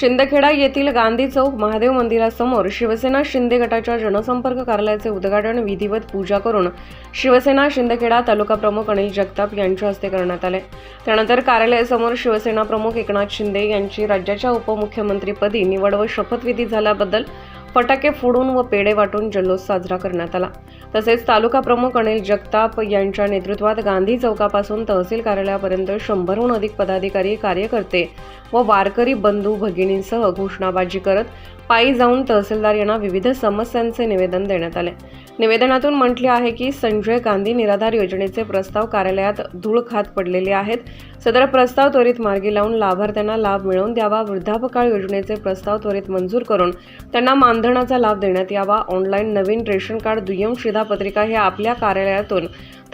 शिंदखेडा येथील गांधी चौक महादेव मंदिरासमोर शिवसेना शिंदे गटाच्या जनसंपर्क कार्यालयाचे उद्घाटन विधिवत पूजा करून शिवसेना शिंदखेडा तालुका प्रमुख अनिल जगताप यांच्या हस्ते करण्यात आले. त्यानंतर कार्यालयासमोर शिवसेना प्रमुख एकनाथ शिंदे यांची राज्याच्या उपमुख्यमंत्रीपदी निवड व शपथविधी झाल्याबद्दल फटाके फोडून व पेढे वाटून जल्लोष साजरा करण्यात आला. तसेच तालुका प्रमुख अनिल जगताप यांच्या नेतृत्वात गांधी चौकापासून तहसील कार्यालयापर्यंत शंभरहून अधिक पदाधिकारी कार्यकर्ते व वारकरी बंधू भगिनींसह घोषणाबाजी करत पायी जाऊन तहसीलदार यांना विविध समस्यांचे निवेदन देण्यात आले. निवेदनातून म्हटले आहे की संजय गांधी निराधार योजनेचे प्रस्ताव कार्यालयात धूळ खात पडलेले आहेत. सदर प्रस्ताव त्वरित मार्गी लावून लाभार्थ्यांना लाभ मिळवून द्यावा. वृद्धापकाळ योजनेचे प्रस्ताव त्वरित मंजूर करून त्यांना मानधनाचा लाभ देण्यात यावा. ऑनलाईन नवीन रेशन कार्ड दुय्यम शिधापत्रिका हे आपल्या कार्यालयातून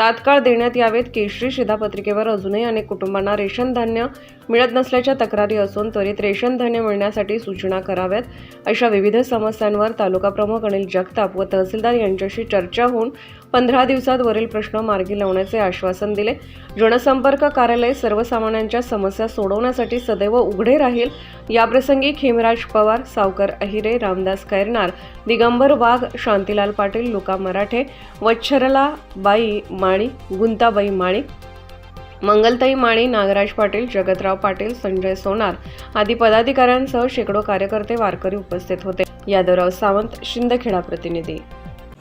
तात्काळ देण्यात यावेत. केशरी शिधापत्रिकेवर अजूनही अनेक कुटुंबांना रेशन धान्य मिळत नसल्याच्या तक्रारी असून त्वरित रेशन धान्य मिळण्यासाठी सूचना कराव्यात. अशा विविध समस्यांवर तालुका प्रमुख अनिल जगताप व तहसीलदार यांच्याशी चर्चा होऊन पंधरा दिवसात वरील प्रश्न मार्गी लावण्याचे आश्वासन दिले. जनसंपर्क कार्यालय सर्वसामान्यांच्या समस्या सोडवण्यासाठी सदैव उघडे राहील. याप्रसंगी खेमराज पवार सावकर अहिरे रामदास कैरनार दिगंबर वाघ शांतीलाल पाटील लुका मराठे वच्छरला बाई माळी गुंताबाई माळी मंगलताई माळी नागराज पाटील जगतराव पाटील संजय सोनार आदी पदाधिकाऱ्यांसह शेकडो कार्यकर्ते वारकरी उपस्थित होते. यादवराव सावंत शिंदखेडा प्रतिनिधी.